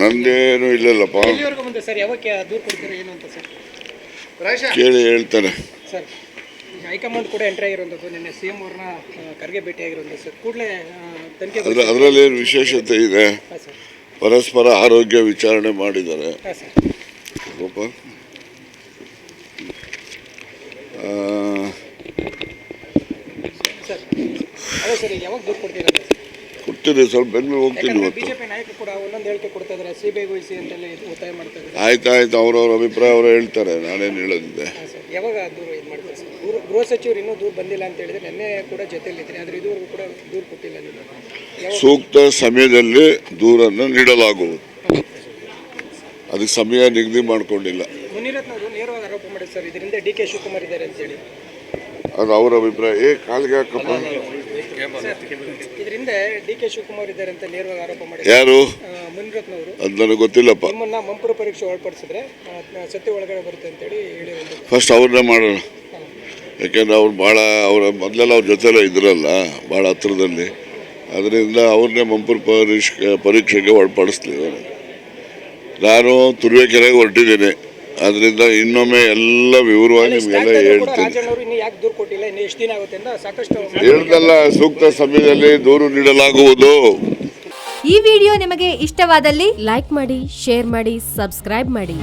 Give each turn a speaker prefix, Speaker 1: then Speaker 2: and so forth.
Speaker 1: ನಂದೇನು ಇಲ್ಲಲ್ಲಪ್ಪ.
Speaker 2: ಎಲ್ಲಿವರೆಗೂ ಬಂದೆ ಸರ್ ಯಾವಾಗ ದೂರು ಕೊಡ್ತೀರಾ ಏನು ಅಂತ ಸರ್?
Speaker 1: ಕೇಳಿ ಹೇಳ್ತಾರೆ.
Speaker 2: ಸರ್ ಈಗ ಹೈಕಮಾಂಡ್ ಕೂಡ ಎಂಟ್ರಿ ಆಗಿರುವಂಥದ್ದು ನಿನ್ನೆ ಸಿ ಎಂ ಅವ್ರನ್ನ ಕರ್ಗೆ ಭೇಟಿಯಾಗಿರುವಂಥದ್ದು ಸರ್. ಕೂಡಲೇ ತನಿಖೆ
Speaker 1: ಅದ್ರ ಅದರಲ್ಲಿ ಏನು ವಿಶೇಷತೆ ಇದೆ?
Speaker 2: ಹಾಂ ಸರ್.
Speaker 1: ಪರಸ್ಪರ ಆರೋಗ್ಯ ವಿಚಾರಣೆ ಮಾಡಿದ್ದಾರೆ.
Speaker 2: ಹಾಂ ಸರ್.
Speaker 1: ಪಾಪ ಆ,
Speaker 2: ಸರ್ ಅದೇ ಸರ್ ಯಾವಾಗ ದೂರು ಕೊಡ್ತೀರಾ ಅಂತ ಸರ್?
Speaker 1: ಕೊಡ್ತೀನಿ ಸ್ವಲ್ಪ ಬೆಂಗಳೂರು ಹೋಗ್ತೀನಿ ಇವತ್ತು.
Speaker 2: ಬಿಜೆಪಿ ನಾಯಕರು ಕೂಡ ಒಂದೊಂದು ಹೇಳಿಕೆ ಕೊಡ್ತಾ ಇದ್ದಾರೆ ಸಿ ಬಿ ಐ ವಹಿಸಿ ಅಂತೆಲ್ಲ ಇದು ಒತ್ತಾಯ ಮಾಡ್ತಾ ಇದ್ದಾರೆ
Speaker 1: ಆಯ್ತು ಆಯ್ತು ಅವ್ರವ್ರ ಅಭಿಪ್ರಾಯ ಅವರು ಹೇಳ್ತಾರೆ ನಾನೇನು ಹೇಳೋದಿದೆ.
Speaker 2: ಸರ್. ಯಾವಾಗ ದೂರು ಇದು ಮಾಡ್ತಾರೆ ಸರ್? ದೂರ ಗೃಹ ಸಚಿವರು ಇನ್ನೂ ದೂರು ಬಂದಿಲ್ಲ ಅಂತ ಹೇಳಿದ್ರೆ ನಿನ್ನೆ ಕೂಡ ಆದರೆ ಇದುವರೆಗೂ ಕೂಡ ದೂರು ಕೊಟ್ಟಿಲ್ಲ ನೀವು
Speaker 1: ಸೂಕ್ತ ಸಮಯದಲ್ಲಿ ದೂರನ್ನು ನೀಡಲಾಗುವುದು. ಅದಕ್ಕೆ ಸಮಯ ನಿಗದಿ ಮಾಡಿಕೊಂಡಿಲ್ಲ.
Speaker 2: ಮುನಿರತ್ನವರು ನೇರವಾಗಿ ಆರೋಪ ಮಾಡಿದ್ರು ಸರ್. ಇದರಿಂದ ಡಿ ಕೆ ಶಿವಕುಮಾರ್ ಇದ್ದಾರೆ ಅಂತೇಳಿ.
Speaker 1: ಅದು ಅವರ ಅಭಿಪ್ರಾಯ. ಏ ಕಾಲಿಗೆ ಹಾಕಪ್ಪ.
Speaker 2: ಇದರಿಂದ ಡಿ ಕೆ ಶಿವಕುಮಾರ್ ಇದ್ದಾರೆ ಅಂತ ನೇರವಾಗಿ ಆರೋಪ ಮಾಡಿದ್ರು
Speaker 1: ಯಾರು?
Speaker 2: ಮುನಿರತ್ನವರು.
Speaker 1: ಅದು ನನಗೆ ಗೊತ್ತಿಲ್ಲಪ್ಪ.
Speaker 2: ನಿಮ್ಮನ್ನ ಮಂಪುರ ಪರೀಕ್ಷೆ ಒಳಪಡಿಸಿದ್ರೆ ಸತ್ಯ ಒಳಗಡೆ ಬರುತ್ತೆ ಅಂತೇಳಿ ಹೇಳಿ
Speaker 1: ಫಸ್ಟ್ ಅವ್ರನ್ನೇ ಮಾಡೋಣ. ಯಾಕೆಂದ್ರೆ ಅವ್ರು ಭಾಳ ಅವರ ಮೊದಲೆಲ್ಲ ಅವ್ರ ಜೊತೆಲ್ಲ ಇದ್ರಲ್ಲ ಭಾಳ ಹತ್ರದಲ್ಲಿ. ಅದರಿಂದ ಅವ್ರನ್ನೇ ಮಂಪುರ ಪರೀಕ್ಷೆ ಪರೀಕ್ಷೆಗೆ ಒಳಪಡಿಸ್ಲಿ ನಾನು ತುರುವೇಕೆರೆಗೆ ಹೊರಟಿದ್ದೇನೆ. ಅದರಿಂದ ಇನ್ನೊಮ್ಮೆ ಎಲ್ಲ ವಿವರವಾಗಿ ನಿಮಗೆಲ್ಲ ಹೇಳ್ತೀನಿ.
Speaker 2: ರಾಜಣ್ಣವರು ಇನ್ನು ಯಾಕೆ ದೂರು ಕೊಟ್ಟಿಲ್ಲ ಇನ್ನು ಎಷ್ಟು ದಿನ ಆಗುತ್ತೆ ಅಂತ ಸಾಕಷ್ಟು
Speaker 1: ಹೇಳ್ದಲ್ಲ ಸೂಕ್ತ ಸಮಯದಲ್ಲಿ ದೂರು ನೀಡಲಾಗುವುದು.
Speaker 3: ಈ ವಿಡಿಯೋ ನಿಮಗೆ ಇಷ್ಟವಾದಲ್ಲಿ ಲೈಕ್ ಮಾಡಿ ಶೇರ್ ಮಾಡಿ ಸಬ್ಸ್ಕ್ರೈಬ್ ಮಾಡಿ.